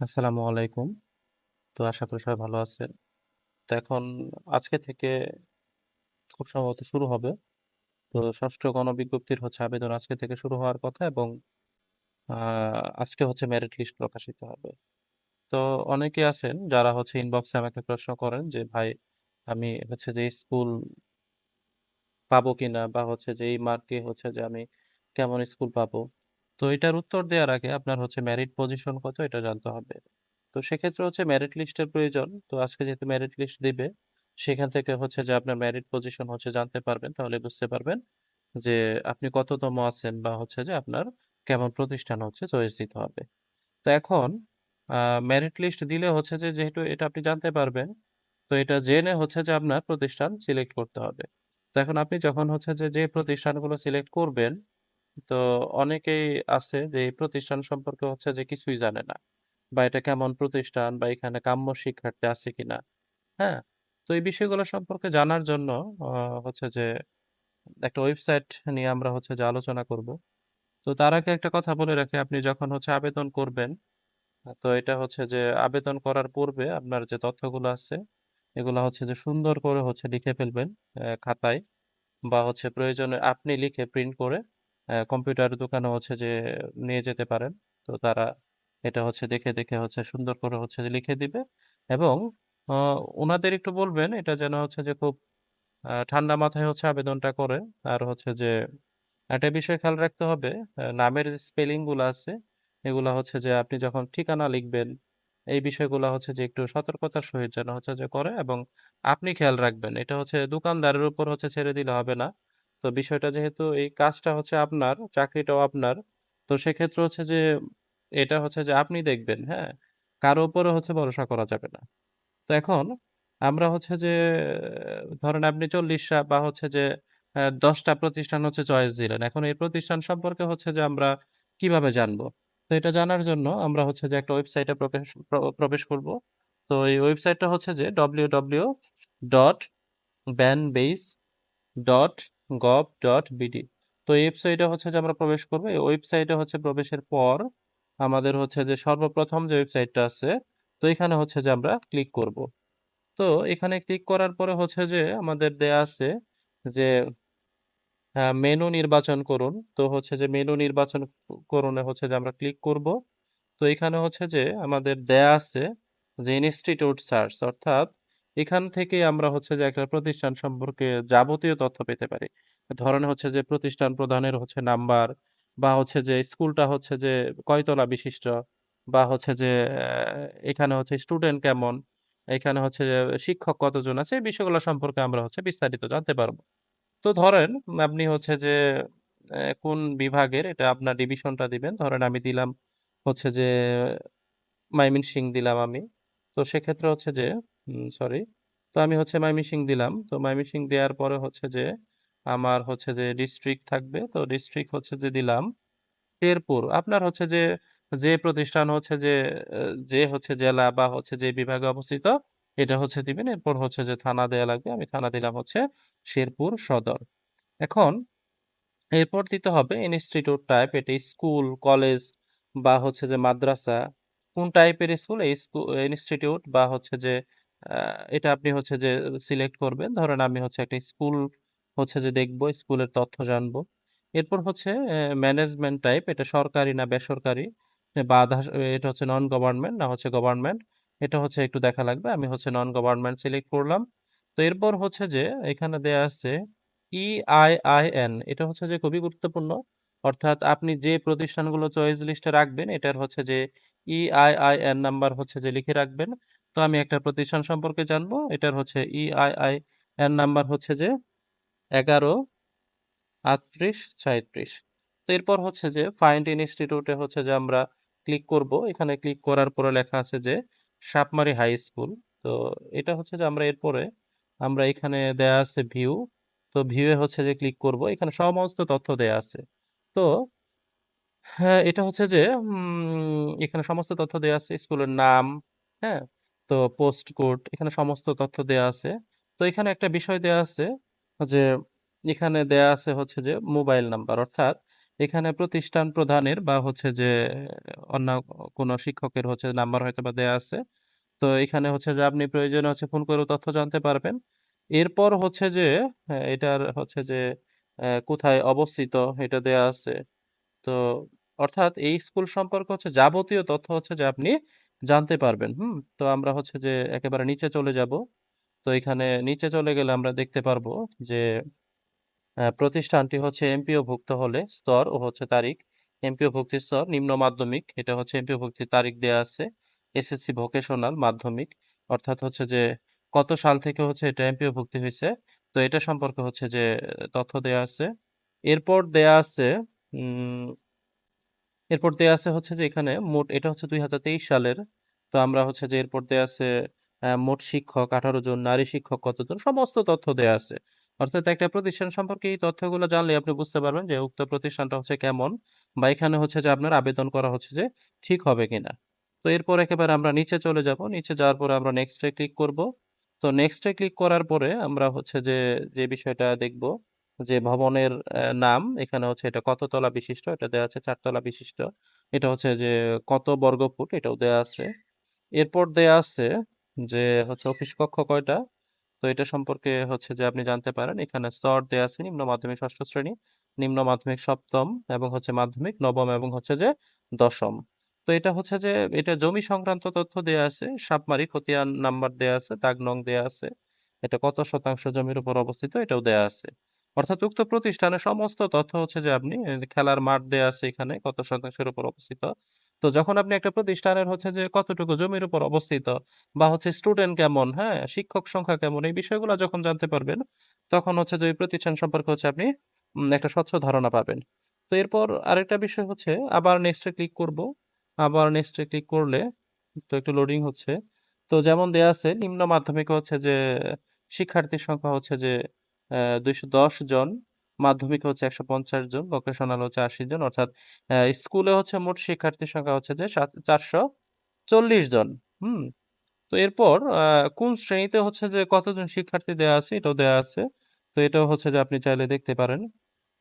আসসালামু আলাইকুম। তো আশা করি সবাই ভালো আছেন। তো এখন আজকে থেকে খুব সম্ভবত শুরু হবে। তো ৬ষ্ঠ গণবিজ্ঞপ্তির হচ্ছে আবেদন আজকে থেকে শুরু হওয়ার কথা এবং আজকে হচ্ছে মেরিট লিস্ট প্রকাশিত হবে। তো অনেকে আছেন যারা হচ্ছে ইনবক্সে আমাকে প্রশ্ন করেন যে, "ভাই আমি হচ্ছে যে স্কুল পাবো কিনা বা হচ্ছে যে এই মার্কে হচ্ছে যে আমি কেমন স্কুল পাবো?" তো এটার উত্তর দেওয়ার আগে আপনার হচ্ছে মেরিট পজিশন কত এটা জানতে হবে। তো সেক্ষেত্রে হচ্ছে মেরিট লিস্টের প্রয়োজন। তো আজকে যেহেতু মেরিট লিস্ট দিবে, সেখান থেকে হচ্ছে যে আপনার মেরিট পজিশন হচ্ছে জানতে পারবেন। তাহলে বুঝতে পারবেন যে আপনি কততম আছেন বা হচ্ছে যে আপনার কেমন প্রতিষ্ঠান হচ্ছে চয়েস দিতে হবে। তো এখন আ মেরিট লিস্ট দিলে হচ্ছে যে যেহেতু এটা আপনি জানতে পারবেন, তো এটা জেনে হচ্ছে যে আপনার প্রতিষ্ঠান সিলেক্ট করতে হবে। তো এখন আপনি যখন হচ্ছে যে, যে প্রতিষ্ঠানগুলো সিলেক্ট করবেন, তো অনেকেই আছে যে এই প্রতিষ্ঠান সম্পর্কে হচ্ছে যে কিছুই জানে না। বা এটা কেমন প্রতিষ্ঠান বা এখানে কাম্য শিক্ষার্থী আছে কিনা, হ্যাঁ? তো এই বিষয়গুলো সম্পর্কে জানার জন্য হচ্ছে যে একটা ওয়েবসাইট নিয়ে আমরা হচ্ছে যে আলোচনা করব। তো তার আগে একটা কথা বলে রাখি, আপনি যখন হচ্ছে আবেদন করবেন, তো এটা হচ্ছে যে আবেদন করার পূর্বে আপনার যে তথ্যগুলো আছে, এগুলা হচ্ছে যে সুন্দর করে হচ্ছে লিখে ফেলবেন খাতায় বা হচ্ছে প্রয়োজনে আপনি লিখে প্রিন্ট করে কম্পিউটার দোকানে হচ্ছে যে নিয়ে যেতে পারেন। তো তারা এটা হচ্ছে দেখে, দেখে হচ্ছে সুন্দর করে হচ্ছে যে লিখে দিবে এবং অ উনাদের একটু বলবেন এটা যেন হচ্ছে যে খুব ঠান্ডা মাথায় হচ্ছে আবেদনটা করে। আর হচ্ছে যে একটা বিষয় খেয়াল রাখতে হবে, নামের যে স্পেলিংগুলা আছে, এগুলা হচ্ছে যে আপনি যখন ঠিকানা লিখবেন, এই বিষয়গুলা হচ্ছে যে একটু সতর্কতার সহিত যেন হচ্ছে যে করে এবং আপনি খেয়াল রাখবেন। এটা হচ্ছে দোকানদারের উপর হচ্ছে ছেড়ে দিলে হবে না। তো বিষয়টা যেহেতু এই কাজটা হচ্ছে আপনার, চাকরিটাও আপনার, তো সেক্ষেত্রে হচ্ছে যে এটা হচ্ছে যে আপনি দেখবেন, হ্যাঁ? কারও উপরে হচ্ছে ভরসা করা যাবে না। তো এখন আমরা হচ্ছে যে ধরেন আপনি ৪০ টা বা হচ্ছে যে অ্যা ১০ টা প্রতিষ্ঠান হচ্ছে চয়েস দিলেন। এখন এই প্রতিষ্ঠান সম্পর্কে হচ্ছে যে আমরা কীভাবে জানব? তো এটা জানার জন্য আমরা হচ্ছে যে একটা ওয়েবসাইটে প্রবেশ প্র প্রবেশ করব। তো এই ওয়েবসাইটটা হচ্ছে যে www.banbase.gov.bd তো এই ওয়েবসাইটে হচ্ছে যে আমরা প্রবেশ করব। এই ওয়েবসাইটে হচ্ছে প্রবেশের পর আমাদের হচ্ছে যে সর্বপ্রথম যে ওয়েবসাইটটা আছে, তো এখানে হচ্ছে যে আমরা ক্লিক করব। তো এখানে ক্লিক করার পরে হচ্ছে যে আমাদের দেয়া আছে যে মেনু নির্বাচন করুন। তো হচ্ছে যে মেনু নির্বাচন ক করণে হচ্ছে যে আমরা ক্লিক করব। তো এখানে হচ্ছে যে আমাদের দেয়া আছে যে ইনস্টিটিউট সার্চ অর্থাৎ এখান থেকে আমরা হচ্ছে যে একটা প্রতিষ্ঠান সম্পর্কে যাবতীয় তথ্য পেতে পারি। ধরেন হচ্ছে যে প্রতিষ্ঠান প্রধানের হচ্ছে নাম্বার বা হচ্ছে যে স্কুলটা হচ্ছে যে কয়তলা বিশিষ্ট বা হচ্ছে যে এখানে হচ্ছে স্টুডেন্ট কেমন, এখানে হচ্ছে যে শিক্ষক কতজন আছে, এই বিষয়গুলো সম্পর্কে আমরা হচ্ছে বিস্তারিত জানতে পারব তো ধরেন আপনি হচ্ছে যে কোন বিভাগের এটা আপনার ডিভিশনটা দিবেন। ধরেন আমি দিলাম হচ্ছে যে ময়মনসিংহ দিলাম আমি। তো সেক্ষেত্রে হচ্ছে যে সরি। তো আমি হচ্ছে ময়মনসিংহ দিলাম। তো ময়মনসিংহ দেওয়ার পরে হচ্ছে যে আমার হচ্ছে যে ডিস্ট্রিক্ট থাকবে। তো ডিস্ট্রিক্ট হচ্ছে যে দিলাম শেরপুর। আপনার হচ্ছে যে, যে প্রতিষ্ঠান হচ্ছে যে যে হচ্ছে জেলা বা হচ্ছে যে বিভাগে অবস্থিত, এটা হচ্ছে দিবেন। এরপর হচ্ছে যে থানা দেয়া লাগবে। আমি থানা দিলাম হচ্ছে শেরপুর সদর। এখন এরপর দিতে হবে ইনস্টিটিউট টাইপ। এটা স্কুল, কলেজ বা হচ্ছে যে মাদ্রাসা। কোন টাইপের স্কুল? ইনস্টিটিউট বা হচ্ছে যে এটা আপনি হচ্ছে যে সিলেক্ট করবেন। ধরেন আমি হচ্ছে একটা স্কুল হচ্ছে যে দেখব, স্কুলের তথ্য জানব। এরপর হচ্ছে ম্যানেজমেন্ট টাইপ। এটা সরকারি না বেসরকারি বা এটা হচ্ছে নন গভর্নমেন্ট না হচ্ছে গভর্নমেন্ট। এটা হচ্ছে একটু দেখা লাগবে। আমি হচ্ছে নন গভর্নমেন্ট সিলেক্ট করলাম। তো এরপর হচ্ছে যে এখানে দেয়া আছে ইআইআইএন এটা হচ্ছে যে খুবই গুরুত্বপূর্ণ। অর্থাৎ আপনি যে প্রতিষ্ঠানগুলো চয়েস লিস্টে রাখবেন এটার হচ্ছে যে ইআইআইএন নাম্বার হচ্ছে যে লিখে রাখবেন। তো আমি একটা প্রতিষ্ঠান সম্পর্কে জানব। এটার হচ্ছে ইআইআইএন নাম্বার হচ্ছে যে ১১ ৩৮ ৩৬ তো এরপর হচ্ছে যে ফাইন্ড ইনস্টিটিউটে হচ্ছে যে আমরা ক্লিক করব। এখানে ক্লিক করার পরে লেখা আছে যে সাপমারি হাই স্কুল। তো এটা হচ্ছে যে আমরা এরপরে আমরা এখানে দেয়া আছে ভিউ। তো ভিউ এ হচ্ছে যে ক্লিক করব। এখানে সমস্ত তথ্য দেয়া আছে। তো হ্যাঁ, এটা হচ্ছে যে এখানে সমস্ত তথ্য দেয়া আছে। স্কুলের নাম, হ্যাঁ? তো পোস্ট কোড এখানে সমস্ত তথ্য দেয়া আছে। তো এখানে একটা বিষয় দেয়া আছে যে এখানে দেয়া আছে হচ্ছে যে মোবাইল নাম্বার। অর্থাৎ এখানে প্রতিষ্ঠান প্রধানের বা হচ্ছে যে অন্য কোনো শিক্ষকের হচ্ছে নাম্বার হয়তো বা দেয়া আছে তো এখানে হচ্ছে যে আপনি প্রয়োজনে হচ্ছে ফোন করেও তথ্য জানতে পারবেন এরপর হচ্ছে যে আহ, এটার হচ্ছে যে কোথায় অবস্থিত এটা দেয়া আছে তো অর্থাৎ এই স্কুল সম্পর্কে হচ্ছে যাবতীয় তথ্য হচ্ছে যে আপনি জানতে পারবেন। হুম, তো আমরা হচ্ছে যে একেবারে নিচে চলে যাব। তো এখানে নিচে চলে গেলে আমরা দেখতে পারব যে প্রতিষ্ঠানটি হচ্ছে এমপিও ভুক্ত হলে স্তর ও হচ্ছে তারিখ। এমপিও ভুক্তির স্তর নিম্ন মাধ্যমিক, এটা হচ্ছে এমপিও ভুক্তির তারিখ দেয়া আছে। এসএসসি ভোকেশনাল মাধ্যমিক, অর্থাৎ হচ্ছে যে কত সাল থেকে হচ্ছে এটা এমপিও ভুক্তি হয়েছে। তো এটা সম্পর্কে হচ্ছে যে তথ্য দেয়া আছে। এরপর দেয়া আছে, উম এরপর দেয়া আছে হচ্ছে যে এখানে মোট, এটা হচ্ছে দুই হাজার তেইশ সালের। তো আমরা হচ্ছে যে এরপর দেয়া আছে মোট শিক্ষক আঠারো জন, নারী শিক্ষক কতজন, সমস্ত তথ্য দেয়া আছে। অর্থাৎ একটা প্রতিষ্ঠান সম্পর্কে এই তথ্যগুলো জানলে আপনি বুঝতে পারবেন যে উক্ত প্রতিষ্ঠানটা হচ্ছে কেমন বা এখানে হচ্ছে যে আপনার আবেদন করা হচ্ছে যে ঠিক হবে কিনা। তো এরপর একেবারে আমরা নিচে চলে যাব। নিচে যাওয়ার পরে আমরা নেক্সটে ক্লিক করব। তো নেক্সটে ক্লিক করার পরে আমরা হচ্ছে যে যে বিষয়টা দেখব। যে ভবনের আহ, নাম এখানে হচ্ছে এটা কত তলা বিশিষ্ট? এটা দেওয়া আছে চারতলা বিশিষ্ট। এটা হচ্ছে যে কত বর্গ ফুট এটাও দেওয়া আছে। এরপর দেয়া আছে যে হচ্ছে অফিস কক্ষ কয়টা? তো এটা সম্পর্কে হচ্ছে যে আপনি জানতে পারেন। এখানে স্তর দেয়া আছে নিম্ন মাধ্যমিক ষষ্ঠ শ্রেণি নিম্ন মাধ্যমিক সপ্তম এবং হচ্ছে মাধ্যমিক নবম এবং হচ্ছে যে দশম। তো এটা হচ্ছে যে এটা জমি সংক্রান্ত তথ্য দেয়া আছে সাপমারি খতিয়ান নাম্বার দেয়া আছে দাগ নং দেয়া আছে। এটা কত শতাংশ জমির উপর অবস্থিত? এটাও দেয়া আছে। অর্থাৎ উক্ত প্রতিষ্ঠানের সমস্ত তথ্য হচ্ছে যে আপনি খেলার মাঠ দেয়া আছে এখানে, কত শতাংশের উপর অবস্থিত। তো যখন আপনি একটা প্রতিষ্ঠানের হচ্ছে যে কতটুকু জমির উপর অবস্থিত বা হচ্ছে স্টুডেন্ট কেমন হ্যাঁ শিক্ষক সংখ্যা কেমন, এই বিষয়গুলো যখন জানতে পারবেন, তখন হচ্ছে যে ওই প্রতিষ্ঠান সম্পর্কে হচ্ছে আপনি একটা স্বচ্ছ ধারণা পাবেন। তো এরপর আরেকটা বিষয় হচ্ছে, আবার নেক্সটে ক্লিক করব। আবার নেক্সটে ক্লিক করলে তো একটু লোডিং হচ্ছে। তো যেমন দেয়া আছে, নিম্ন মাধ্যমিক হচ্ছে যে শিক্ষার্থীর সংখ্যা হচ্ছে যে দুইশো দশ জন, মাধ্যমিক হচ্ছে একশো পঞ্চাশ জন ভোকেশনাল হচ্ছে আশি জন, অর্থাৎ স্কুলে হচ্ছে মোট শিক্ষার্থীর সংখ্যা হচ্ছে যে চারশো চল্লিশ জন, হুম? তো এরপর কোন শ্রেণীতে হচ্ছে যে কতজন শিক্ষার্থী দেওয়া আছে এটাও দেওয়া আছে, তো এটাও হচ্ছে যে আপনি চাইলে দেখতে পারেন।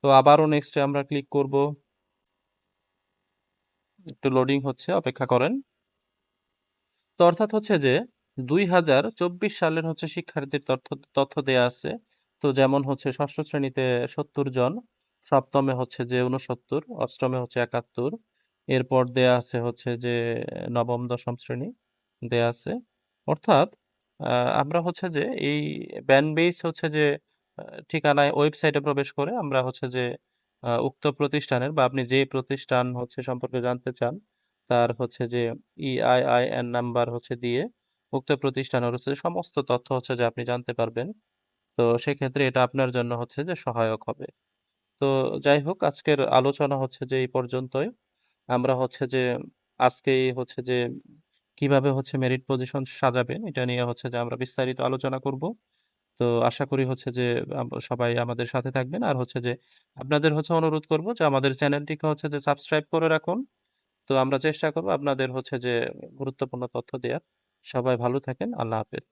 তো আবারও নেক্সটে আমরা ক্লিক করব। একটু লোডিং হচ্ছে, অপেক্ষা করেন। তো অর্থাৎ হচ্ছে যে দুই হাজার চব্বিশ সালের হচ্ছে শিক্ষার্থীর তথ্য তথ্য দেয়া আছে। তো যেমন হচ্ছে ষষ্ঠ শ্রেণীতে সত্তর জন, সপ্তমে হচ্ছে যে উনসত্তর অষ্টমে হচ্ছে একাত্তর, এরপর দেয়া আছে হচ্ছে যে নবম, দশম শ্রেণি দেয়া আছে। অর্থাৎ আমরা হচ্ছে যে এই ব্যান বেস হচ্ছে যে ঠিকানায় ওয়েবসাইটে প্রবেশ করে আমরা হচ্ছে যে উক্ত প্রতিষ্ঠানের বা আপনি যে প্রতিষ্ঠান হচ্ছে সম্পর্কে জানতে চান, তার হচ্ছে যে ইআইআইএন নাম্বার হচ্ছে দিয়ে উক্ত প্রতিষ্ঠানের হচ্ছে সমস্ত তথ্য হচ্ছে যে আপনি জানতে পারবেন। তো সেক্ষেত্রে এটা আপনার জন্য হচ্ছে যে সহায়ক হবে। তো যাই হোক, আজকের আলোচনা হচ্ছে যে এই পর্যন্তই। আমরা হচ্ছে যে আজকেই হচ্ছে যে কীভাবে হচ্ছে মেরিট পজিশন সাজাবেন এটা নিয়ে হচ্ছে যে আমরা বিস্তারিত আলোচনা করব। তো আশা করি হচ্ছে যে সবাই আমাদের সাথে থাকবেন। আর হচ্ছে যে আপনাদের হচ্ছে অনুরোধ করব যে আমাদের চ্যানেলটিকে হচ্ছে যে সাবস্ক্রাইব করে রাখুন। তো আমরা চেষ্টা করব আপনাদের হচ্ছে যে গুরুত্বপূর্ণ তথ্য দেওয়ার সবাই ভালো থাকেন। আল্লাহ হাফেজ।